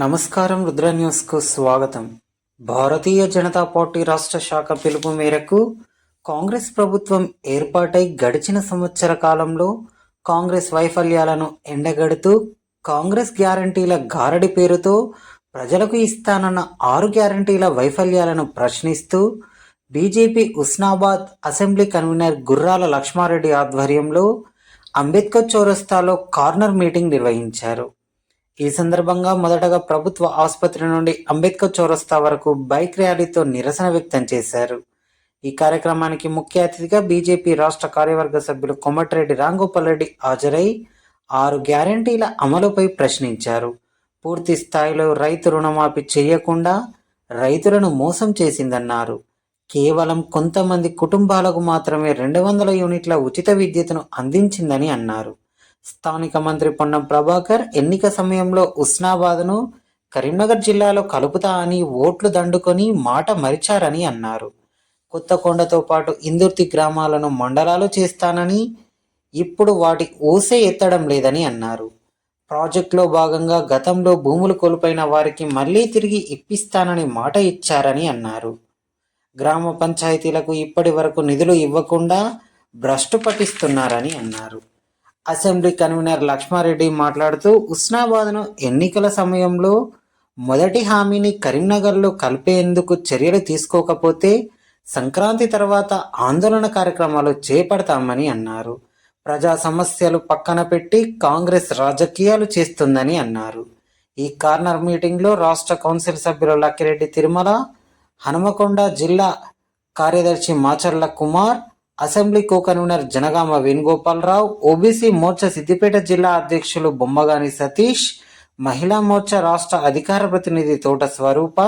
నమస్కారం రుద్ర న్యూస్కు స్వాగతం. భారతీయ జనతా పార్టీ రాష్ట్ర శాఖ పిలుపు మేరకు కాంగ్రెస్ ప్రభుత్వం ఏర్పాటై గడిచిన సంవత్సర కాలంలో కాంగ్రెస్ వైఫల్యాలను ఎండగడుతూ కాంగ్రెస్ గ్యారంటీల గారడి పేరుతో ప్రజలకు ఇస్తానన్న ఆరు గ్యారంటీల వైఫల్యాలను ప్రశ్నిస్తూ బీజేపీ ఉస్నాబాద్ అసెంబ్లీ కన్వీనర్ గుర్రాల లక్ష్మారెడ్డి ఆధ్వర్యంలో అంబేద్కర్ చౌరస్తాలో కార్నర్ మీటింగ్ నిర్వహించారు. ఈ సందర్భంగా మొదటగా ప్రభుత్వ ఆసుపత్రి నుండి అంబేద్కర్ చౌరస్తా వరకు బైక్ ర్యాలీతో నిరసన వ్యక్తం చేశారు. ఈ కార్యక్రమానికి ముఖ్య అతిథిగా బీజేపీ రాష్ట్ర కార్యవర్గ సభ్యులు కొమటిరెడ్డి రాంగోపాల్ రెడ్డి హాజరై ఆరు గ్యారంటీల అమలుపై ప్రశ్నించారు. పూర్తి స్థాయిలో రైతు రుణమాఫీ చేయకుండా రైతులను మోసం చేసిందన్నారు. కేవలం కొంతమంది కుటుంబాలకు మాత్రమే రెండు వందల యూనిట్ల ఉచిత విద్యుత్తును అందించిందని అన్నారు. స్థానిక మంత్రి పొన్నం ప్రభాకర్ ఎన్నిక సమయంలో ఉస్నాబాద్ను కరీంనగర్ జిల్లాలో కలుపుతా అని ఓట్లు దండుకొని మాట మరిచారని అన్నారు. కొత్తకొండతో పాటు ఇందుర్తి గ్రామాలను మండలాలు చేస్తానని ఇప్పుడు వాటి ఊసే ఎత్తడం లేదని అన్నారు. ప్రాజెక్టులో భాగంగా గతంలో భూములు కోల్పోయిన వారికి మళ్ళీ తిరిగి ఇప్పిస్తానని మాట ఇచ్చారని అన్నారు. గ్రామ పంచాయతీలకు ఇప్పటి వరకు నిధులు ఇవ్వకుండా భ్రష్టు పట్టిస్తున్నారని అన్నారు. అసెంబ్లీ కన్వీనర్ లక్ష్మారెడ్డి మాట్లాడుతూ ఉస్నాబాద్ను ఎన్నికల సమయంలో మొదటి హామీని కరీంనగర్లో కలిపేందుకు చర్యలు తీసుకోకపోతే సంక్రాంతి తర్వాత ఆందోళన కార్యక్రమాలు చేపడతామని అన్నారు. ప్రజా సమస్యలు పక్కన పెట్టి కాంగ్రెస్ రాజకీయాలు చేస్తుందని అన్నారు. ఈ కార్నర్ మీటింగ్లో రాష్ట్ర కౌన్సిల్ సభ్యులు లక్కిరెడ్డి తిరుమల హనుమకొండ జిల్లా కార్యదర్శి Macharla Kumar assembly co convener Janagama Venugopala Rao OBC Morcha Siddipet జిల్లా అధ్యక్షులు బొమ్మగాని సతీష్ మహిళా మోర్చా రాష్ట్ర అధికార ప్రతినిధి తోట స్వరూప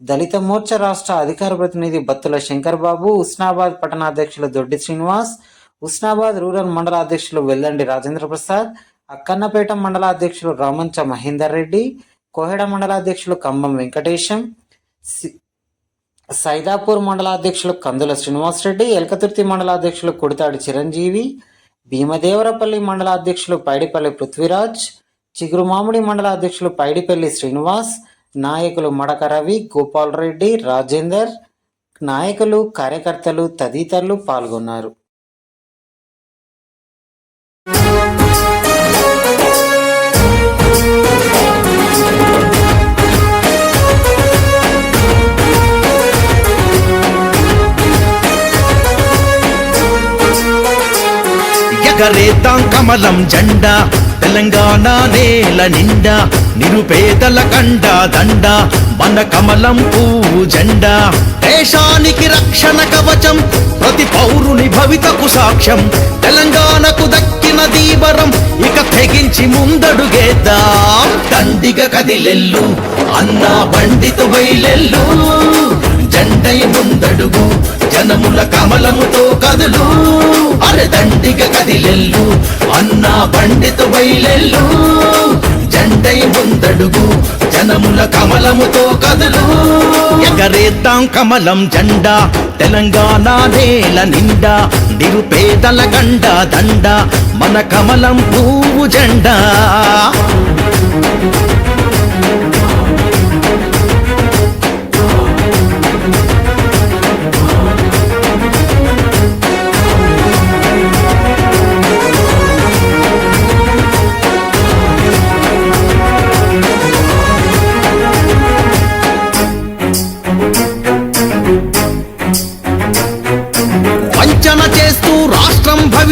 దళిత మోర్చా రాష్ట్ర అధికార ప్రతినిధి బత్తుల శంకర్ బాబు ఉస్నాబాద్ పట్టణాధ్యక్షులు దొడ్డి శ్రీనివాస్ ఉస్నాబాద్ రూరల్ మండల అధ్యక్షులు వెల్లండి రాజేంద్ర ప్రసాద్ అక్కన్నపేట మండల అధ్యక్షులు రామంచ మహేందర్ రెడ్డి కోహెడ మండల అధ్యక్షులు కంబం వెంకటేశం సి- సైదాపూర్ మండల అధ్యక్షులు కందుల శ్రీనివాసరెడ్డి ఎలకతుర్తి మండల అధ్యక్షులు కుడితాడి చిరంజీవి భీమదేవరపల్లి మండల అధ్యక్షులు పైడిపల్లి పృథ్వీరాజ్ చిగురుమామిడి మండల అధ్యక్షులు పైడిపల్లి శ్రీనివాస్ నాయకులు మడక రవి గోపాల్ రెడ్డి రాజేందర్ నాయకులు కార్యకర్తలు తదితరులు పాల్గొన్నారు. ఎగరేద్దాం కమలం జెండా తెలంగాణ నేల నిండా నిరుపేదల కండ దండ మన కమలం పువ్వు జెండా. దేశానికి రక్షణ కవచం ప్రతి పౌరుని భవితకు సాక్ష్యం. తెలంగాణకు దక్కిన దీవరం ఇక తెగించి ముందడుగేద్దాం దండిగ కదిలెల్లు అన్న బండితో బయలెల్లు. జెండై ముందడుగు జనముల కమలముతో కదులు. జంటిక కదిలెల్లు అన్నా బండితో బయలెల్లు. జంటై ముందడుగు జనముల కమలముతో కదులు. ఎగరేద్దాం కమలం జెండా తెలంగాణ నేల నిండా నిరుపేదల గండ దండ మన కమలం పువ్వు జెండా.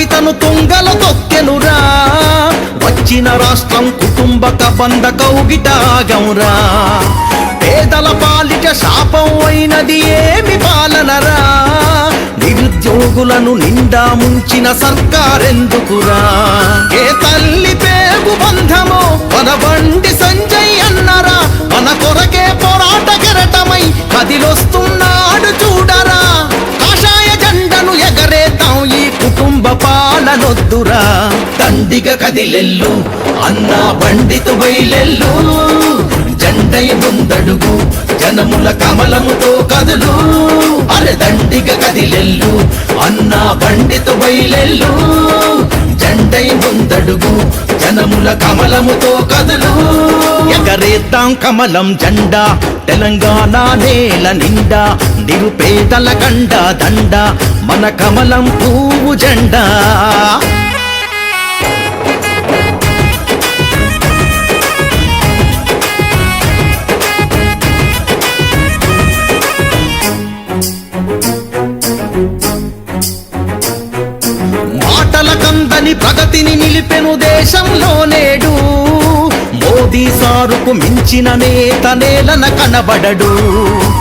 కవితను తుంగలు తుంగల తొక్కెనురా వచ్చిన రాష్ట్రం కుటుంబక బంధ కౌగిటాగంరా పేదల పాలిట శాపం అయినది ఏమి పాలనరా. నిరుద్యోగులను నిండా ముంచిన సర్కారెందుకురా. ఏ తల్లి పేగు బంధమో మన బండి సంజయ్ అన్నరా. మన కొరకే పోరాట కెరటమై కదిలొస్తున్నాడు పాలనొద్దురా దండిగ కదిలెల్లు అన్నా బండితో బయలెల్లు. జండయ ముందడుగు జనముల కమలముతో కదులు. అరే దండిగ కదిలెల్లు అన్నా బండితో బయలెల్లు. జెండై ముందడుగు జనముల కమలముతో కదులు. ఎగ ఎగరేద్దాం కమలం జెండా తెలంగాణ నేల నిండా. నిరుపేదల గండ దండ మన కమలం పువ్వు జెండా. మాటల కందని ప్రగతిని నిలిపెను దేశంలో నేడు. మోదీ సారుకు మించిన నేత నేలన కనబడడు.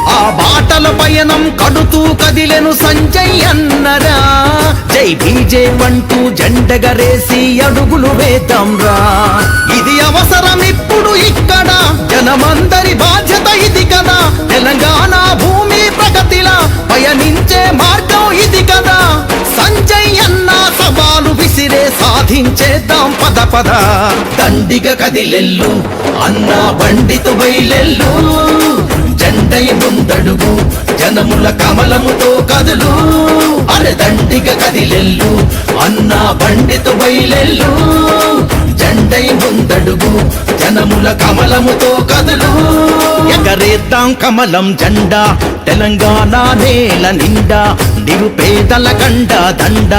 ఆ బాటల పయనం కడుతూ కదిలెను సంజయ్ అన్నరా. జై బీజేపంటూ జెండగరేసి అడుగులు వేద్దాంరా. ఇది అవసరం ఇప్పుడు ఇక్కడ. జనమందరి బాధ్యత ఇది కదా. తెలంగాణ భూమి సాధించేద్దాం పద పద. దండిగ కదిలెల్లు అన్న బండితో బయలెల్లు జెండై ముందడుగు జనముల కమలముతో కదులు. అరే దండిగ కదిలెల్లు అన్న బండితో బయలెల్లు జెండై ముందడుగు జనముల కమలముతో కదులు. ఎగరేద్దాం కమలం జెండా తెలంగాణ నేల నిండా నిరుపేదల కండ దండ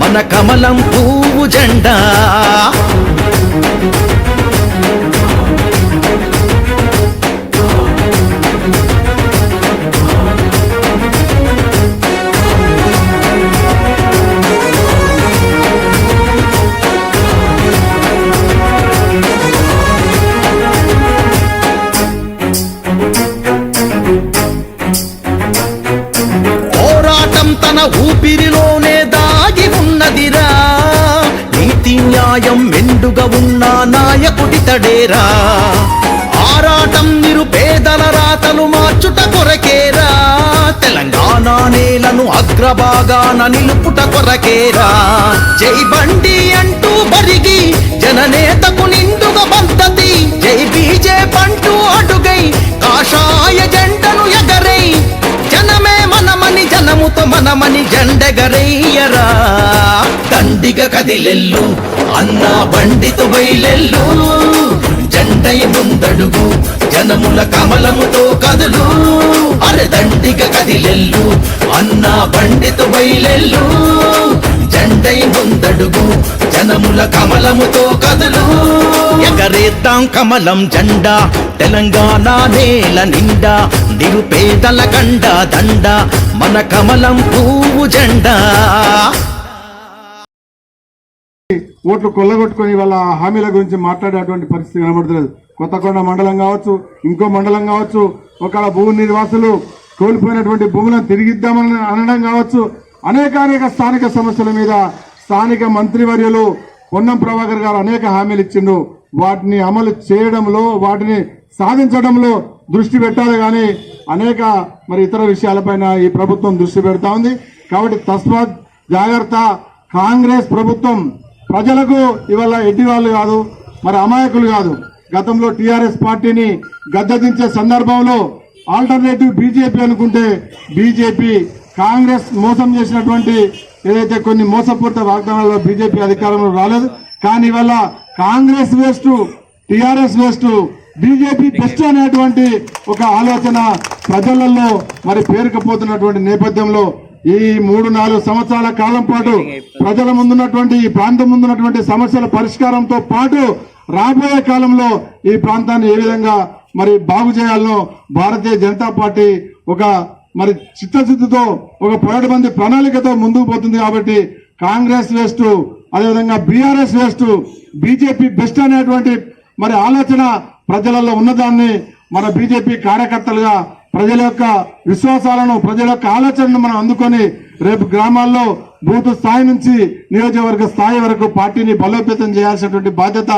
మన కమలం పువ్వు జెండా. ఇతడేరా ఆరాటం నిరుపేదల రాతలు మార్చుట కొరకేరా? తెలంగాణ నేలను అగ్రభాగాన నిలుపుట కొరకేరా? జై బండి అంటూ బరిగి జననేతకు నిండుగా పద్ధతి. జై బీజే పంటూ అడుగై మనమని మనమని జెండెగరయ్యరా? దండిగ కదిలెల్లు అన్న బండితో బయలెల్లు. జెండై ముందడుగు జనముల కమలముతో కదులు. అరే దండిగ కదిలెల్లు అన్న బండితో బయలెల్లు. జెండై ముందడుగు జనముల కమలముతో కదులు. ఎగరేద్దాం కమలం జెండా తెలంగాణ నేల నిండా నిరుపేదల కండ దండ మన కమలం పువ్వు జెండా. ఓట్లు కొల్లగొట్టుకొని వాళ్ళ హామీల గురించి మాట్లాడేటువంటి పరిస్థితి కనబడుతులేదు కొత్తకొండ మండలం కావచ్చు ఇంకో మండలం కావచ్చు ఒకవేళ భూ నిర్వాసులు కోల్పోయినటువంటి భూములను తిరిగిద్దామని అనడం కావచ్చు అనేకానేక అనేక స్థానిక సమస్యల మీద స్థానిక మంత్రివర్యులు పొన్నం ప్రభాకర్ గారు అనేక హామీలు ఇచ్చిండు. వాటిని అమలు చేయడంలో వాటిని సాధించడంలో దృష్టి పెట్టాలి కానీ అనేక మరి ఇతర విషయాలపైన ఈ ప్రభుత్వం దృష్టి పెడతా ఉంది. కాబట్టి తస్మాత్ జాగ్రత్త. కాంగ్రెస్ ప్రభుత్వం ప్రజలకు ఇవాళ ఎడ్డి వాళ్ళు కాదు మరి అమాయకులు కాదు. గతంలో టీఆర్ఎస్ పార్టీని గద్దెదించే సందర్భంలో ఆల్టర్నేటివ్ బీజేపీ అనుకుంటే బీజేపీ కాంగ్రెస్ మోసం చేసినటువంటి ఏదైతే కొన్ని మోసపూరిత వాగ్దానాల్లో బీజేపీ అధికారంలో రాలేదు కానీ ఇవాళ Congress waste TRS waste BJP best అనేటువంటి ఒక ఆలోచన ప్రజలలో మరి పేరుకపోతున్నటువంటి నేపథ్యంలో ఈ మూడు నాలుగు సంవత్సరాల కాలం పాటు ప్రజల ముందున్నటువంటి ఈ ప్రాంతం ముందున్నటువంటి సమస్యల పరిష్కారంతో పాటు రాబోయే కాలంలో ఈ ప్రాంతాన్ని ఏ విధంగా మరి బాగు చేయాలనో భారతీయ జనతా పార్టీ ఒక మరి చిత్తశుద్ధితో ఒక పన్నెండు మంది ప్రణాళికతో ముందుకు పోతుంది కాబట్టి కాంగ్రెస్ వేస్ట్ అదేవిధంగా బీఆర్ఎస్ వేస్ట్ బీజేపీ బెస్ట్ అనేటువంటి మరి ఆలోచన ప్రజలలో ఉన్నదాన్ని మన బీజేపీ కార్యకర్తలుగా ప్రజల యొక్క విశ్వాసాలను ప్రజల యొక్క ఆలోచనను మనం అందుకొని రేపు గ్రామాల్లో బూత్ స్థాయి నుంచి నియోజకవర్గ స్థాయి వరకు పార్టీని బలోపేతం చేయాల్సినటువంటి బాధ్యత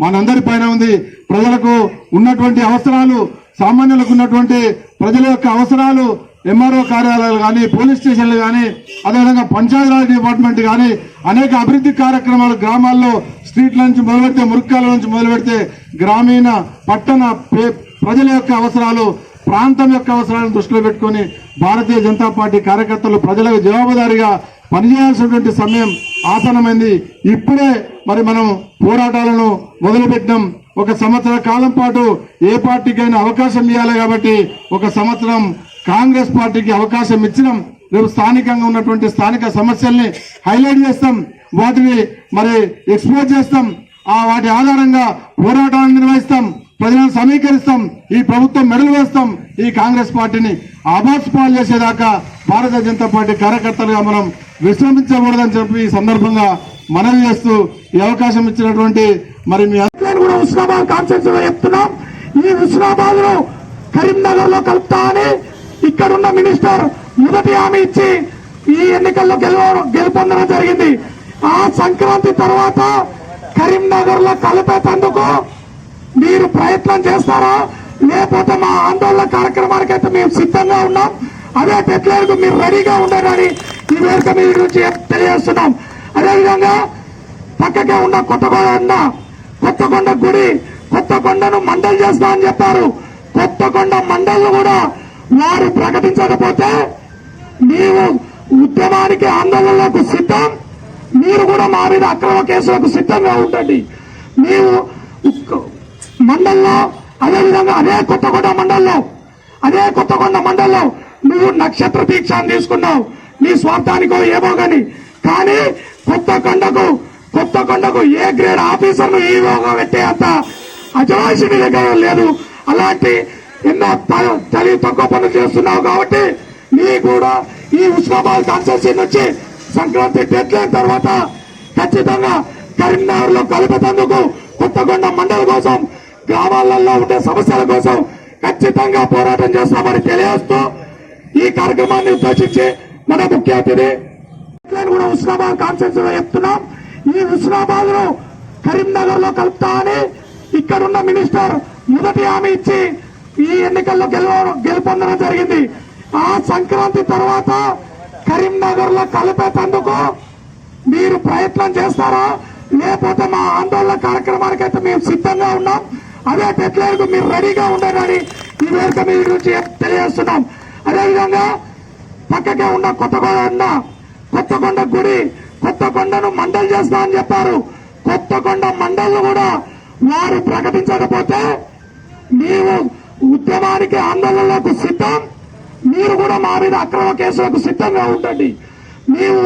మనందరి పైన ఉంది. ప్రజలకు ఉన్నటువంటి అవసరాలు సామాన్యులకు ఉన్నటువంటి ప్రజల యొక్క అవసరాలు ఎంఆర్ఓ కార్యాలయాలు కానీ పోలీస్ స్టేషన్లు కానీ అదేవిధంగా పంచాయతీరాజ్ డిపార్ట్మెంట్ కానీ అనేక అభివృద్ధి కార్యక్రమాలు గ్రామాల్లో స్ట్రీట్ల నుంచి మొదలు పెడితే నుంచి మొదలుపెడితే గ్రామీణ పట్టణ పే- ప్రజల యొక్క అవసరాలు ప్రాంతం యొక్క అవసరాలను దృష్టిలో పెట్టుకొని భారతీయ జనతా పార్టీ కార్యకర్తలు ప్రజలకు జవాబుదారిగా పనిచేయాల్సినటువంటి సమయం ఆసనమైంది ఇప్పుడే మరి మనం పోరాటాలను మొదలుపెట్టినాం. ఒక సంవత్సర కాలం పాటు ఏ పార్టీకైనా అవకాశం ఇవ్వాలి కాబట్టి ఒక సంవత్సరం కాంగ్రెస్ పార్టీకి అవకాశం ఇచ్చినాం. రేపు స్థానికంగా ఉన్నటువంటి స్థానిక సమస్యల్ని హైలైట్ చేస్తాం. వాటిని మరి ఎక్స్పోజ్ చేస్తాం. ఆ వాటి ఆధారంగా పోరాటాలను నిర్వహిస్తాం. ప్రజలను సమీకరిస్తాం ఈ ప్రభుత్వం మెడలు వేస్తాం ఈ కాంగ్రెస్ పార్టీని ఆబాస్ పాలు చేసేదాకా భారతీయ జనతా పార్టీ కార్యకర్తలుగా మనం విశ్రమించకూడదని చెప్పి ఈ సందర్భంగా మనవి చేస్తూ ఈ అవకాశం ఇచ్చినటువంటి మరి మీ కూడా హుస్నాబాద్ కాన్ఫరెన్స్ చెప్తున్నాం. ఈ హుస్నాబాద్లో కరీంనగర్లో కలుపుతా అని ఇక్కడ ఉన్న మినిస్టర్ మొదటి హామీ ఇచ్చి ఈ ఎన్నికల్లో గెలవ గెలుపొందడం జరిగింది. ఆ సంక్రాంతి తర్వాత కరీంనగర్లో కలిపేటందుకు మీరు ప్రయత్నం చేస్తారా? లేకపోతే మా ఆందోళన కార్యక్రమానికి అయితే మేము సిద్ధంగా ఉన్నాం. అదే డెడ్లైన్ మీరు రెడీగా ఉండాలని ఈ వేదిక మీ నుంచి తెలియజేస్తున్నాం. అదేవిధంగా పక్కకే ఉన్న కొత్తగొండ కొత్తగొండ గుడి కొత్తగొండను మండల్ చేస్తా అని చెప్పారు. కొత్తగొండ మండల్ కూడా వారు ప్రకటించకపోతే నీవు ఉద్యమానికి ఆందోళనలకు సిద్ధం. మీరు కూడా మా మీద అక్రమ కేసులకు సిద్ధంగా ఉండండి. నీవు మండల్లో అదేవిధంగా అదే కొత్తగొండ మండల్లో అదే కొత్తగొండ మండల్లో నువ్వు నక్షత్ర దీక్షను తీసుకున్నావు. నీ స్వార్థానికో ఏమో గాని కానీ కొత్త కొండకు కొత్త కొండకు ఏ గ్రేడ్ ఆఫీసర్ను ఈవోగా పెట్టే అంత అజమాయిషి నీ దగ్గర లేదు. అలాంటి ఎన్నో త- తెలివి తక్కువ పనులు చేస్తున్నావు కాబట్టి నీ కూడా ఈ ఉస్మాబాద్ కాన్స్టిట్యూన్సీ నుంచి సంక్రాంతి డెడ్ లైన్ తర్వాత ఖచ్చితంగా కరీంనగర్లో కలిపేందుకు కొత్తగొండ మండలి కోసం గ్రామాలలో ఉండే సమస్యల కోసం ఖచ్చితంగా పోరాటం చేస్తామని తెలియజేస్తూ ఈ కార్యక్రమాన్ని ఉద్దేశించి మన ముఖ్య అతిథి కూడా హుస్నాబాద్ కాన్ఫరెన్స్లో చెప్తున్నాం. ఈ హుస్నాబాద్ను కరీంనగర్లో కలుపుతా అని ఇక్కడ ఉన్న మినిస్టర్ మొదటి హామీ ఇచ్చి ఈ ఎన్నికల్లో గెలవ గెలుపొందడం జరిగింది. ఆ సంక్రాంతి తర్వాత కరీంనగర్లో కలిపేటందుకు మీరు ప్రయత్నం చేస్తారా? లేకపోతే మా ఆందోళన కార్యక్రమానికి అయితే మేము సిద్ధంగా ఉన్నాం. అదే డెడ్లైన్ మీరు రెడీగా ఉండాలని ఈ వేదిక మీ నుంచి తెలియజేస్తున్నాం. అదేవిధంగా పక్కకే ఉన్న కొత్తగొండ కొత్తకొండ గుడి కొత్తకొండను మండల్ చేస్తా అని చెప్పారు. కొత్తకొండ మండల్ కూడా వారు ప్రకటించకపోతే నీవు ఉద్యమానికి ఆందోళనలకు సిద్ధం. మీరు కూడా మా మీద అక్రమ కేసులకు సిద్ధంగా ఉండండి. నీవు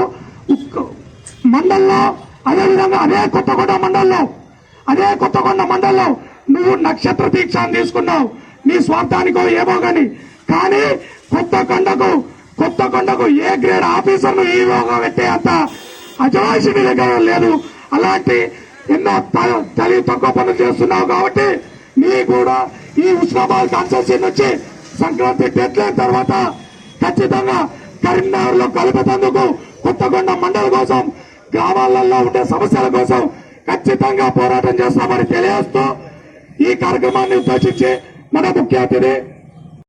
మండల్లో అదేవిధంగా అదే కొత్తకొండ మండల్లో అదే కొత్తకొండ మండల్లో నువ్వు నక్షత్ర దీక్షను తీసుకున్నావు. నీ స్వార్థానికో ఏమో గాని. కానీ కొత్త కొండకు కొత్త కొండకు ఏ గ్రేడ్ ఆఫీసర్లు ఈవోగా పెట్టే అంత అజమాయిషి దగ్గర లేదు. అలాంటి ఎన్నో త- తెలివి తక్కువ పనులు చేస్తున్నావు కాబట్టి నీ కూడా ఈ ఉస్మాబాద్ కాన్స్టిట్యూన్సీ నుంచి సంక్రాంతి డెడ్ లైన్ తర్వాత ఖచ్చితంగా కరీంనగర్లో కలుపుతందుకు కొత్తగొండ మండలి కోసం గ్రామాలలో ఉండే సమస్యల కోసం ఖచ్చితంగా పోరాటం చేస్తామని తెలియజేస్తూ ఈ కార్యక్రమాన్ని ఉద్దేశించి మన ముఖ్య అతిథి